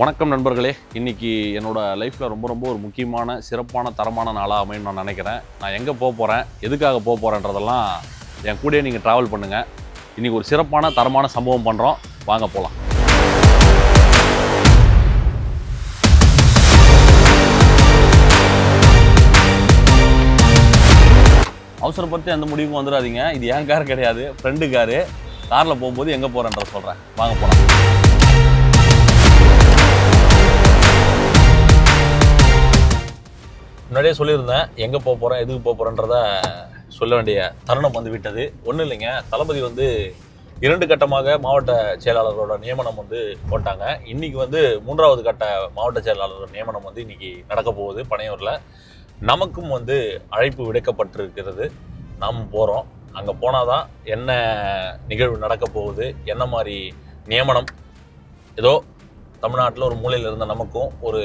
வணக்கம் நண்பர்களே. இன்றைக்கி என்னோடய லைஃப்பில் ரொம்ப ரொம்ப ஒரு முக்கியமான சிறப்பான தரமான நாளாக அமையும் நான் நினைக்கிறேன். நான் எங்கே போக போகிறேன் எதுக்காக போக போகிறேன்றதெல்லாம் என் கூடயே நீங்கள் ட்ராவல் பண்ணுங்கள் இன்றைக்கி ஒரு சிறப்பான தரமான சம்பவம் பண்ணுறோம் வாங்க போகலாம் அவசரப்பட்டு எந்த முடிவுக்கும் வந்துடாதீங்க. இது என் கார் கிடையாது ஃப்ரெண்டு காரு. காரில் போகும்போது எங்கே போகிறேன்ற சொல்கிறேன் வாங்க போகலாம் முன்னாடியே சொல்லியிருந்தேன் எங்கே போக போகிறேன் எதுக்கு போக போகிறேன்றத சொல்ல வேண்டிய தருணம் வந்து விட்டது ஒன்றும் இல்லைங்க. தளபதி வந்து இரண்டு கட்டமாக மாவட்ட செயலாளரோட நியமனம் வந்து போட்டாங்க. இன்றைக்கி வந்து மூன்றாவது கட்ட மாவட்ட செயலாளர் நியமனம் வந்து இன்றைக்கி நடக்க போகுது பனையூரில். நமக்கும் வந்து அழைப்பு விடுக்கப்பட்டிருக்கிறது. நாம் போகிறோம் அங்கே போனால் தான் என்ன நிகழ்வு நடக்க போகுது என்ன மாதிரி நியமனம்? ஏதோ தமிழ்நாட்டில் ஒரு மூலையில் இருந்த நமக்கும் ஒரு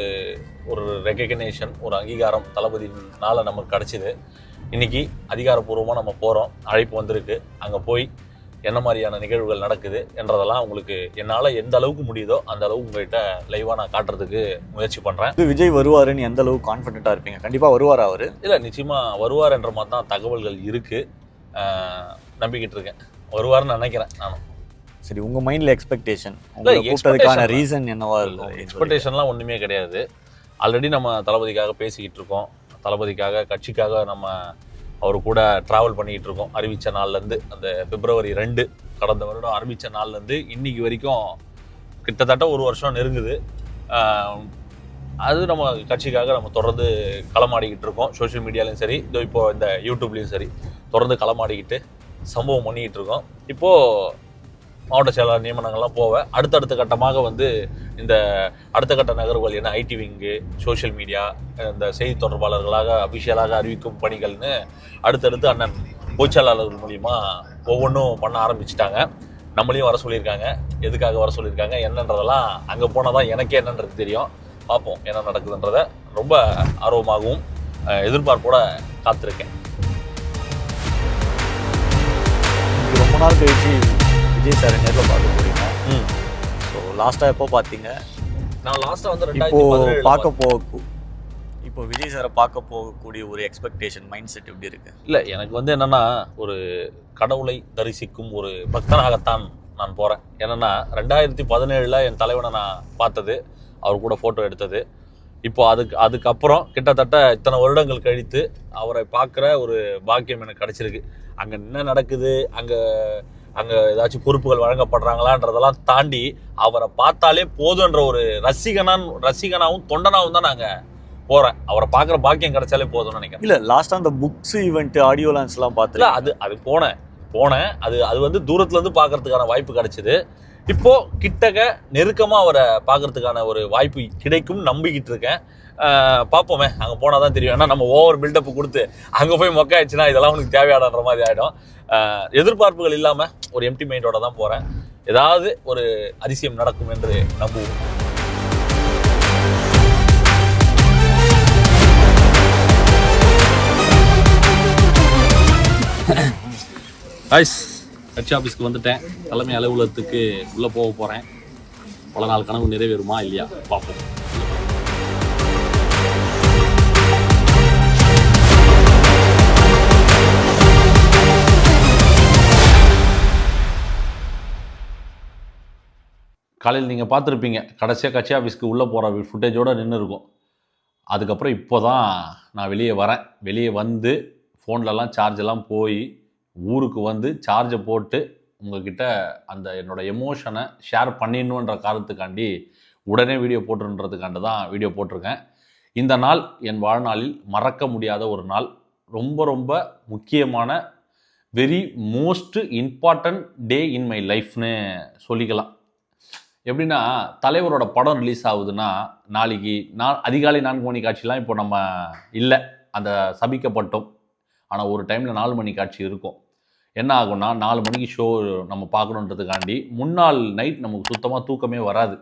ஒரு ரெகக்னேஷன் ஒரு அங்கீகாரம் தளபதினால நமக்கு கிடச்சிது. இன்னைக்கு அதிகாரப்பூர்வமாக நம்ம போகிறோம் அழைப்பு வந்திருக்கு. அங்கே போய் என்ன மாதிரியான நிகழ்வுகள் நடக்குது என்றதெல்லாம் உங்களுக்கு என்னால் எந்த அளவுக்கு முடியுதோ அந்த அளவுக்கு உங்கள்கிட்ட லைவாக நான் காட்டுறதுக்கு முயற்சி பண்ணுறேன் இது விஜய் வருவாருன்னு எந்த அளவுக்கு கான்ஃபிடென்ட்டா இருப்பீங்க? கண்டிப்பா வருவாரா அவரு? இல்லை நிச்சயமாக வருவார் என்ற மாதிரி தான் தகவல்கள் இருக்குது நம்பிக்கிட்டு இருக்கேன். வருவார்னு நினைக்கிறேன் நானும். சரி உங்க மைண்ட்ல எக்ஸ்பெக்டேஷன் உங்களை கூப்பிட்டதுக்கான. ரீசன் என்னவா இருக்கும் எக்ஸ்பெக்டேஷன்லாம் ஒன்றுமே கிடையாது. ஆல்ரெடி நம்ம தளபதிக்காக பேசிக்கிட்டு இருக்கோம். தளபதிக்காக கட்சிக்காக நம்ம அவர் கூட ட்ராவல் பண்ணிக்கிட்டு இருக்கோம். அறிவித்த நாள்லேருந்து அந்த பிப்ரவரி ரெண்டு கடந்த வருடம் அறிவித்த நாள்லேருந்து இன்னைக்கு வரைக்கும் கிட்டத்தட்ட ஒரு வருஷம் நெருங்குது. அது நம்ம கட்சிக்காக நம்ம தொடர்ந்து களமாடிக்கிட்டு இருக்கோம். சோஷியல் மீடியாலையும் சரி இதோ இப்போ இந்த யூடியூப்லேயும் சரி தொடர்ந்து களமாடிக்கிட்டு சம்பவம் பண்ணிக்கிட்டு இருக்கோம். இப்போது மாவட்ட செயலாளர் நியமனங்கள்லாம் போவேன். அடுத்தடுத்த கட்டமாக வந்து இந்த அடுத்த கட்ட நகர்வுகள் என்ன? ஐடி விங்கு சோஷியல் மீடியா இந்த செய்தி தொடர்பாளர்களாக அபிஷியலாக அறிவிக்கும் பணிகள்னு அடுத்தடுத்து அண்ணன் பொதுச்செயலாளர்கள் மூலிமா ஒவ்வொன்றும் பண்ண ஆரம்பிச்சிட்டாங்க. நம்மளையும் வர சொல்லியிருக்காங்க. எதுக்காக வர சொல்லியிருக்காங்க? என்னன்றதெல்லாம் அங்கே போனால் தான் எனக்கே என்னன்றது தெரியும். பார்ப்போம் என்ன நடக்குதுன்றத. ரொம்ப ஆர்வமாகவும் எதிர்பார்ப்போட காத்திருக்கேன். ரொம்ப நாள் கழிச்சு விஜய் சார் நேர்ல பார்க்க போறீங்க. ம். ஸோ லாஸ்டா எப்போ பார்த்தீங்க? நான் லாஸ்ட்டாக வந்து இப்போ பார்க்க போக இப்போ விஜய் சாரை பார்க்க போகக்கூடிய ஒரு எக்ஸ்பெக்டேஷன் மைண்ட் செட் எப்படி இருக்கு? இல்லை எனக்கு வந்து என்னன்னா ஒரு கடவுளை தரிசிக்கும் ஒரு பக்தனாகத்தான் நான் போகிறேன் என்னன்னா ரெண்டாயிரத்தி பதினேழில் என் தலைவனை நான் பார்த்தது. அவர் கூட ஃபோட்டோ எடுத்தது. இப்போ அதுக்கு அதுக்கப்புறம் கிட்டத்தட்ட இத்தனை வருடங்கள் கழித்து அவரை பார்க்குற ஒரு பாக்கியம் எனக்கு கிடச்சிருக்கு. அங்கே என்ன நடக்குது? அங்கே அங்கே ஏதாச்சும் பொறுப்புகள் வழங்கப்படுறாங்களான்றதெல்லாம் தாண்டி அவரை பார்த்தாலே போதுன்ற ஒரு ரசிகனான் ரசிகனாவும் தொண்டனாவும் தான் நாங்கள் போகிறேன் அவரை பார்க்குற பாக்கியம் கிடைச்சாலே போதும்னு நினைக்கிறேன். இல்ல லாஸ்டா அந்த புக்ஸ் ஈவெண்ட் ஆடியோ இல்ல பார்த்துல அது அது போனேன் போனேன். அது அது வந்து தூரத்துல இருந்து பார்க்கறதுக்கான வாய்ப்பு கிடைச்சது. இப்போ கிட்டக்க நெருக்கமாக அவரை பார்க்கறதுக்கான ஒரு வாய்ப்பு கிடைக்கும் நம்பிக்கிட்டு இருக்கேன். பார்ப்போமே. அங்கே போனால் தான் தெரியும். ஏன்னா நம்ம ஓவர் பில்டப் கொடுத்து அங்கே போய் மொக்க ஆயிடுச்சுன்னா இதெல்லாம் உனக்கு தேவையாடன்ற மாதிரி ஆகிடும் எதிர்பார்ப்புகள் இல்லாமல் ஒரு எம்டி மைண்டோட தான் போகிறேன் ஏதாவது ஒரு அதிசயம் நடக்கும் என்று நம்புவோம். ஐஸ் கட்சி ஆஃபீஸ்க்கு வந்துட்டேன். தலைமை அலுவலகத்துக்கு உள்ளே போக போகிறேன் பல நாள் கனவு நிறைவேறுமா இல்லையா? பார்ப்போம். காலையில் நீங்கள் பார்த்துருப்பீங்க. கடைசியாக கட்சி ஆஃபீஸ்க்கு உள்ளே போகிற ஃபுட்டேஜோடு நின்று இருக்கும் அதுக்கப்புறம் இப்போ தான் நான் வெளியே வரேன். வெளியே வந்து ஃபோன்லலாம் சார்ஜெல்லாம் போய் ஊருக்கு வந்து சார்ஜை போட்டு உங்ககிட்ட அந்த என்னோடய எமோஷனை ஷேர் பண்ணிடணுன்ற காரணத்துக்காண்டி உடனே வீடியோ போட்டுன்றதுக்காண்டி தான் வீடியோ போட்டிருக்கேன். இந்த நாள் என் வாழ்நாளில் மறக்க முடியாத ஒரு நாள். ரொம்ப ரொம்ப முக்கியமான very most important day in my லைஃப்னு சொல்லிக்கலாம். எப்படின்னா தலைவரோட படம் ரிலீஸ் ஆகுதுன்னா நாளைக்கு நான் அதிகாலை நான்கு மணி காட்சிலாம் இப்போ நம்ம இல்லை. அந்த சபிக்கப்பட்டோம். ஆனால் ஒரு டைமில் நாலு மணி காட்சி இருக்கும். என்ன ஆகும்னா நாலு மணிக்கு ஷோ நம்ம பார்க்கணுன்றதுக்காண்டி முன்னாள் நைட் நமக்கு சுத்தமாக தூக்கமே வராது.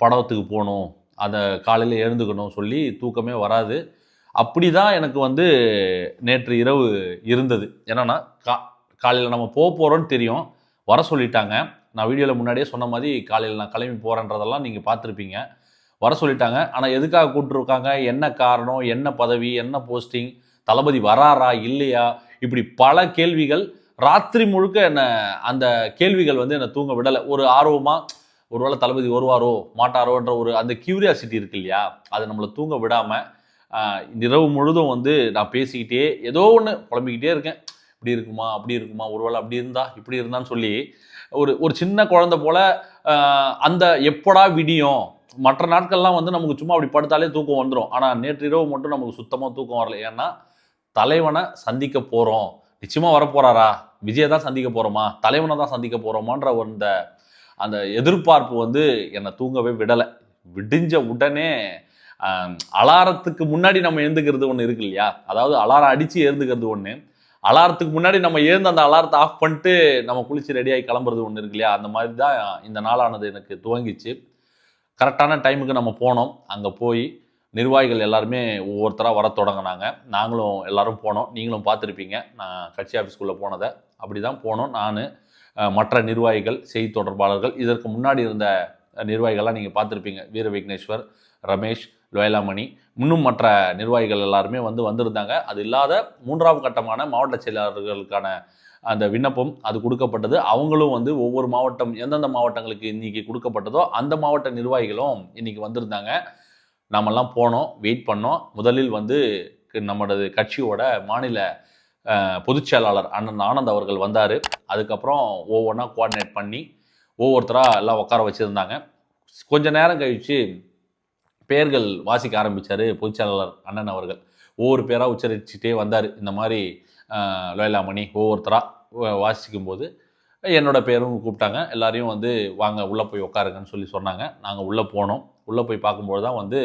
படத்துக்கு போகணும் அதை காலையில் எழுந்துக்கணும் சொல்லி தூக்கமே வராது. அப்படி தான் எனக்கு வந்து நேற்று இரவு இருந்தது. என்னன்னா கா காலையில் நம்ம போக போகிறோன்னு தெரியும். வர சொல்லிட்டாங்க. நான் வீடியோவில் முன்னாடியே சொன்ன மாதிரி காலையில் நான் கிளம்பி போகிறேன்றதெல்லாம் நீங்கள் பார்த்துருப்பீங்க. வர சொல்லிட்டாங்க. ஆனால் எதுக்காக கூப்பிட்ருக்காங்க என்ன காரணம்? என்ன பதவி? என்ன போஸ்டிங் தளபதி வராரா இல்லையா? இப்படி பல கேள்விகள். ராத்திரி முழுக்க என்னை அந்த கேள்விகள் வந்து என்னை தூங்க விடலை. ஒரு ஆர்வமாக ஒருவேளை தளபதி வருவாரோ மாட்டாரோன்ற ஒரு அந்த கியூரியாசிட்டி இருக்கு இல்லையா? அதை நம்மளை தூங்க விடாமல் இரவு முழுதும் வந்து நான் பேசிக்கிட்டே ஏதோ ஒன்று புலம்பிக்கிட்டே இருக்கேன். இப்படி இருக்குமா அப்படி இருக்குமா ஒருவேளை அப்படி இருந்தா இப்படி இருந்தான்னு சொல்லி ஒரு ஒரு சின்ன குழந்தை போல அந்த எப்படா விடியும்? மற்ற நாட்கள்லாம் வந்து நமக்கு சும்மா அப்படி படுத்தாலே தூக்கம் வந்துடும் ஆனால் நேற்று இரவு மட்டும் நமக்கு சுத்தமாக தூக்கம் வரல. ஏன்னா தலைவனை சந்திக்க போகிறோம் நிச்சயமாக வரப்போகிறாரா விஜயை தான் சந்திக்க போகிறோமா தலைவனை தான் சந்திக்க போகிறோமான்ற அந்த அந்த எதிர்பார்ப்பு வந்து என்னை தூங்கவே விடலை. விடிஞ்ச உடனே அலாரத்துக்கு முன்னாடி நம்ம எழுந்துக்கிறது ஒன்று இருக்கு இல்லையா? அதாவது அலாரம் அடித்து எழுந்துக்கிறது ஒன்று அலாரத்துக்கு முன்னாடி நம்ம எழுந்து அந்த அலாரத்தை ஆஃப் பண்ணிட்டு நம்ம குளிச்சு ரெடியாகி கிளம்புறது ஒன்று இருக்கு இல்லையா? அந்த மாதிரி தான் இந்த நாளானது எனக்கு துவங்கிச்சு. கரெக்டான டைமுக்கு நம்ம போனோம். அங்கே போய் நிர்வாகிகள் எல்லாருமே ஒவ்வொருத்தராக வர தொடங்கினாங்க. நாங்களும் எல்லாரும் போனோம். நீங்களும் பார்த்துருப்பீங்க. நான் கட்சி ஆஃபீஸ்க்குள்ளே போனதை. அப்படி தான் போனோம். நான் மற்ற நிர்வாகிகள் செய்தி தொடர்பாளர்கள் இதற்கு முன்னாடி இருந்த நிர்வாகிகள்லாம் நீங்கள் பார்த்துருப்பீங்க. வீர விக்னேஸ்வர் ரமேஷ் லோயலாமணி இன்னும் மற்ற நிர்வாகிகள் எல்லாருமே வந்து வந்திருந்தாங்க. அது இல்லாத மூன்றாவது கட்டமான மாவட்ட செயலாளர்களுக்கான அந்த விண்ணப்பம் அது கொடுக்கப்பட்டது. அவங்களும் வந்து ஒவ்வொரு மாவட்டம் எந்தெந்த மாவட்டங்களுக்கு இன்றைக்கி கொடுக்கப்பட்டதோ அந்த மாவட்ட நிர்வாகிகளும் இன்றைக்கி வந்திருந்தாங்க. நாமெல்லாம் போனோம் வெயிட் பண்ணோம். முதலில் வந்து நம்மளது கட்சியோட மாநில பொதுச்செயலாளர் பொதுச் செயலாளர் அண்ணன் ஆனந்த் அவர்கள் வந்தார். அதுக்கப்புறம் ஒவ்வொன்றா கோஆர்டினேட் பண்ணி ஒவ்வொருத்தராக எல்லாம் உட்கார வச்சுருந்தாங்க. கொஞ்ச நேரம் கழித்து பெயர்கள் வாசிக்க ஆரம்பித்தார் பொதுச் செயலாளர் அண்ணன் அவர்கள். ஒவ்வொரு பேராக உச்சரிச்சுட்டே வந்தார். இந்த மாதிரி லோயலாமணி ஒவ்வொருத்தராக வாசிக்கும்போது என்னோடய என்னோட பேரும் கூப்பிட்டாங்க. எல்லாரையும் வந்து வாங்க உள்ளே போய் உட்காருங்கன்னு சொல்லி சொன்னாங்க. நாங்கள் உள்ளே போனோம். உள்ளே போய் பார்க்கும்போது தான் வந்து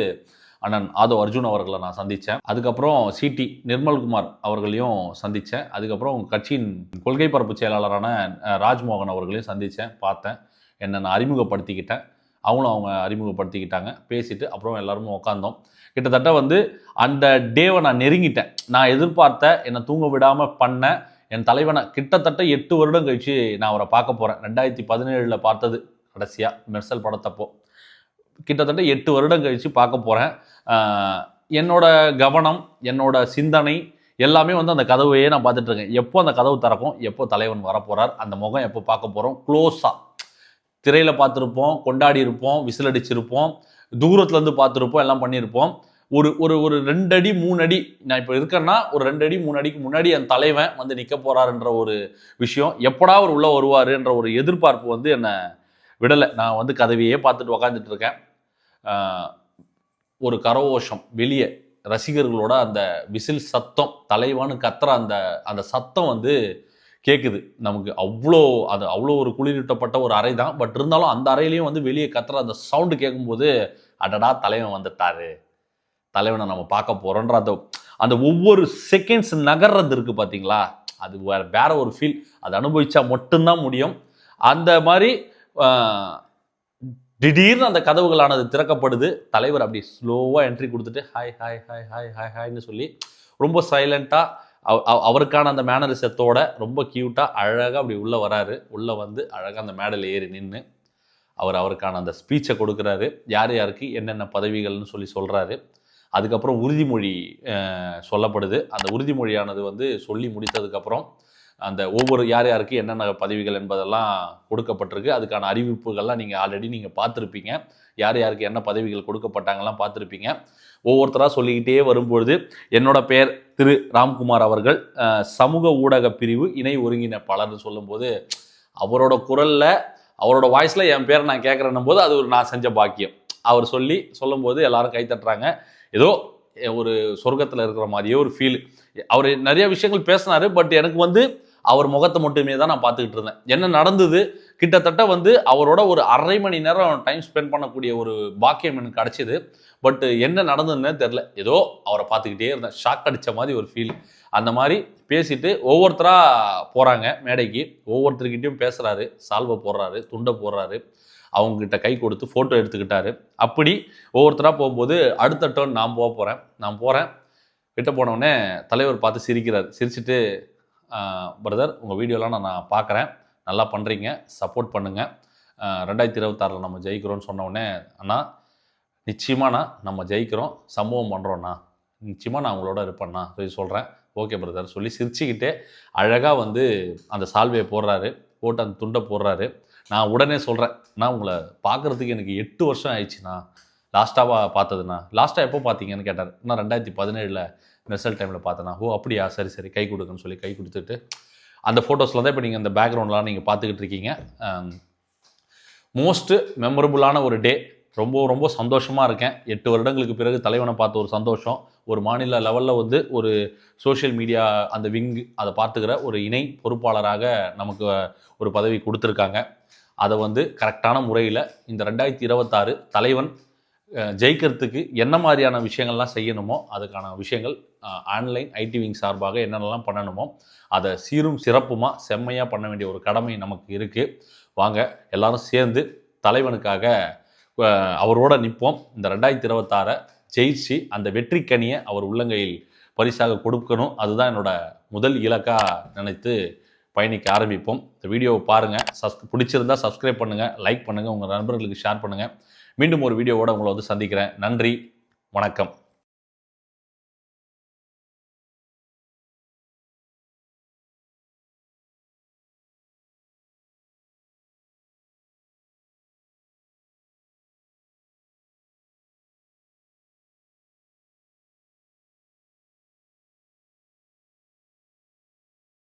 அண்ணன் ஆதோ அர்ஜுன் அவர்களை நான் சந்தித்தேன் அதுக்கப்புறம் சிடி நிர்மல்குமார் அவர்களையும் சந்தித்தேன் அதுக்கப்புறம் கட்சியின் கொள்கை பரப்பு செயலாளரான ராஜ்மோகன் அவர்களையும் சந்தித்தேன் பார்த்தேன். என்னை நான் அறிமுகப்படுத்திக்கிட்டேன். அவங்களும் அவங்க அறிமுகப்படுத்திக்கிட்டாங்க. பேசிட்டு அப்புறம் எல்லாருமே உட்காந்தோம் கிட்டத்தட்ட வந்து அந்த டேவை நான் நெருங்கிட்டேன். நான் எதிர்பார்த்த என்னை தூங்க விடாமல் பண்ண என் தலைவனை கிட்டத்தட்ட எட்டு வருடம் கழித்து நான் அவரை பார்க்க போகிறேன் ரெண்டாயிரத்தி பதினேழில் பார்த்தது கடைசியாக மெர்சல் படத்தப்போ. கிட்டத்தட்ட எட்டு வருடம் கழித்து பார்க்க போகிறேன் என்னோட கவனம் என்னோட சிந்தனை எல்லாமே வந்து அந்த கதவையே நான் பார்த்துட்டு இருக்கேன். எப்போ அந்த கதவு திறக்கும் எப்போ தலைவன் வரப்போகிறார் அந்த முகம் எப்போ பார்க்க போகிறோம் க்ளோஸாக திரையில் பார்த்துருப்போம் கொண்டாடி இருப்போம் விசில் அடிச்சிருப்போம் தூரத்துலேருந்து பார்த்துருப்போம் எல்லாம் பண்ணியிருப்போம் ஒரு ஒரு ஒரு ரெண்டு அடி மூணு அடி நான் இப்போ இருக்கேன்னா ஒரு ரெண்டு அடி மூணு அடிக்கு முன்னாடி என் தலைவன் வந்து நிற்க போகிறாருன்ற ஒரு விஷயம் எப்படா அவர் உள்ளே வருவாருன்ற ஒரு எதிர்பார்ப்பு வந்து என்னை விடலை. நான் வந்து கதவையே பார்த்துட்டு உக்காந்துட்டு இருக்கேன். ஒரு கரவோஷம் வெளியே. ரசிகர்களோட அந்த விசில் சத்தம் தலைவான்னு கத்துற அந்த அந்த சத்தம் வந்து கேட்குது நமக்கு அவ்வளோ அது அவ்வளோ ஒரு குளிரூட்டப்பட்ட ஒரு அறை தான். பட் இருந்தாலும் அந்த அறையிலையும் வந்து வெளியே கத்துற அந்த சவுண்டு கேட்கும்போது அடடா தலைவன் வந்துட்டாரு. தலைவனை நம்ம பார்க்க போகிறோன்ற அந்த அந்த ஒவ்வொரு செகண்ட்ஸ் நகர்றது இருக்குது பார்த்தீங்களா அது வேற வேற ஒரு ஃபீல் அது அனுபவிச்சா மட்டும்தான் முடியும். அந்த மாதிரி திடீர்னு அந்த கதவுகளானது திறக்கப்படுது. தலைவர் அப்படி ஸ்லோவாக என்ட்ரி கொடுத்துட்டு hi hi hi hi hi ஹாய்னு சொல்லி ரொம்ப சைலண்ட்டாக அவருக்கான அந்த மேனரிசத்தோட ரொம்ப க்யூட்டாக அழகாக அப்படி உள்ளே வராரு. உள்ளே வந்து அழகாக அந்த மேடல் ஏறி நின்று அவர் அவருக்கான அந்த ஸ்பீச்சை கொடுக்குறாரு. யார் யாருக்கு என்னென்ன பதவிகள்னு சொல்லி சொல்கிறாரு அதுக்கப்புறம் உறுதிமொழி சொல்லப்படுது. அந்த உறுதிமொழியானது வந்து சொல்லி முடித்ததுக்கப்புறம் அந்த ஒவ்வொரு யார் யாருக்கு என்னென்ன பதவிகள் என்பதெல்லாம் கொடுக்கப்பட்டிருக்கு. அதுக்கான அறிவிப்புகள்லாம் நீங்கள் ஆல்ரெடி நீங்கள் பார்த்துருப்பீங்க. யார் யாருக்கு என்ன பதவிகள் கொடுக்கப்பட்டாங்கலாம் பார்த்துருப்பீங்க. ஒவ்வொருத்தராக சொல்லிக்கிட்டே வரும்பொழுது என்னோட பெயர் திரு ராம்குமார் அவர்கள். சமூக ஊடக பிரிவு இணை ஒருங்கிணைப்பாளர்னு சொல்லும்போது அவரோட குரலில் அவரோட வாய்ஸில் என் பேரை நான் கேட்குறேன்னும் போது அது ஒரு நான் செஞ்ச பாக்கியம். அவர் சொல்லி சொல்லும்போது எல்லாரும் கைத்தட்டுறாங்க ஏதோ ஒரு சொர்க்கத்தில் இருக்கிற மாதிரியே ஒரு ஃபீல் அவர் நிறைய விஷயங்கள் பேசினாரு பட் எனக்கு வந்து அவர் முகத்தை மட்டுமே தான் நான் பார்த்துக்கிட்டு இருந்தேன். என்ன நடந்தது? கிட்டத்தட்ட வந்து அவரோட ஒரு அரை மணி நேரம் டைம் ஸ்பெண்ட் பண்ணக்கூடிய ஒரு பாக்கியம் எனக்கு கிடச்சிது. பட் என்ன நடந்ததுன்னு தெரில ஏதோ அவரை பார்த்துக்கிட்டே இருந்தேன். ஷாக் அடித்த மாதிரி ஒரு ஃபீல் அந்த மாதிரி பேசிட்டு ஒவ்வொருத்தராக போகிறாங்க மேடைக்கு. ஒவ்வொருத்தர்கிட்டையும் பேசுகிறாரு சால்வை போடுறாரு. துண்டை போடுறாரு. அவங்ககிட்ட கை கொடுத்து ஃபோட்டோ எடுத்துக்கிட்டாரு. அப்படி ஒவ்வொருத்தராக போகும்போது அடுத்த டேர்ன் நான் போக போகிறேன் நான் போகிறேன் கிட்ட போனவுடனே தலைவர் பார்த்து சிரிக்கிறார். சிரிச்சிட்டு பிரதர் உங்கள் வீடியோலாம் நான் நான் பார்க்குறேன் நல்லா பண்ணுறீங்க சப்போர்ட் பண்ணுங்கள் ரெண்டாயிரத்தி இருபத்தாறில் நம்ம ஜெயிக்கிறோம்னு சொன்ன உடனே அண்ணா நிச்சயமாண்ணா நம்ம ஜெயிக்கிறோம். சம்பவம் பண்ணுறோண்ணா நிச்சயமாக நான் உங்களோட இருப்பேண்ணா சொல்லி சொல்கிறேன் ஓகே பிரதர் சொல்லி சிரிச்சுக்கிட்டே அழகாக வந்து அந்த சால்வையை போடுறாரு. போட்டு அந்த துண்டை போடுறாரு. நான் உடனே சொல்கிறேன் நான் உங்களை பார்க்குறதுக்கு எனக்கு எட்டு வருஷம் ஆயிடுச்சுண்ணா லாஸ்ட்டாக பார்த்ததுண்ணா லாஸ்ட்டாக எப்போ பார்த்தீங்கன்னு கேட்டார். நான் ரெண்டாயிரத்தி பதினேழில் ரிசல்ட் டைமில் பார்த்தேன்னா ஓ அப்படியா? சரி சரி கை கொடுக்குன்னு சொல்லி கை கொடுத்துட்டு அந்த ஃபோட்டோஸில் தான் இப்போ நீங்கள் அந்த பேக்ரவுண்ட்லாம் நீங்கள் பார்த்துக்கிட்டு இருக்கீங்க. மோஸ்ட்டு மெமரபுளான ஒரு டே ரொம்ப ரொம்ப சந்தோஷமாக இருக்கேன். எட்டு வருடங்களுக்கு பிறகு தலைவனை பார்த்த ஒரு சந்தோஷம். ஒரு மாநில லெவலில் வந்து ஒரு சோஷியல் மீடியா அந்த விங் அதை பார்த்துக்கிற ஒரு இணை பொறுப்பாளராக நமக்கு ஒரு பதவி கொடுத்துருக்காங்க. அதை வந்து கரெக்டான முறையில் இந்த ரெண்டாயிரத்தி இருபத்தாறு தலைவன் ஜெயிக்கிறதுக்கு என்ன மாதிரியான விஷயங்கள்லாம் செய்யணுமோ அதுக்கான விஷயங்கள் ஆன்லைன் ஐடி விங் சார்பாக என்னென்னலாம் பண்ணணுமோ அதை சீரும் சிறப்புமாக செம்மையாக பண்ண வேண்டிய ஒரு கடமை நமக்கு இருக்குது வாங்க எல்லாரும் சேர்ந்து தலைவனுக்காக அவரோட நிற்போம் இந்த ரெண்டாயிரத்தி இருபத்தாறை ஜெயிச்சு அந்த வெற்றிக்கனியை அவர் உள்ளங்கையில் பரிசாக கொடுக்கணும். அதுதான் என்னோட முதல் இலக்காக நினைத்து பயணிக்க ஆரம்பிப்போம். இந்த வீடியோவை பாருங்கள் சஸ் பிடிச்சிருந்தா சப்ஸ்கிரைப் பண்ணுங்கள் லைக் பண்ணுங்கள் உங்கள் நண்பர்களுக்கு ஷேர் பண்ணுங்கள் மீண்டும் ஒரு வீடியோவோட உங்களை வந்து சந்திக்கிறேன். நன்றி. வணக்கம்.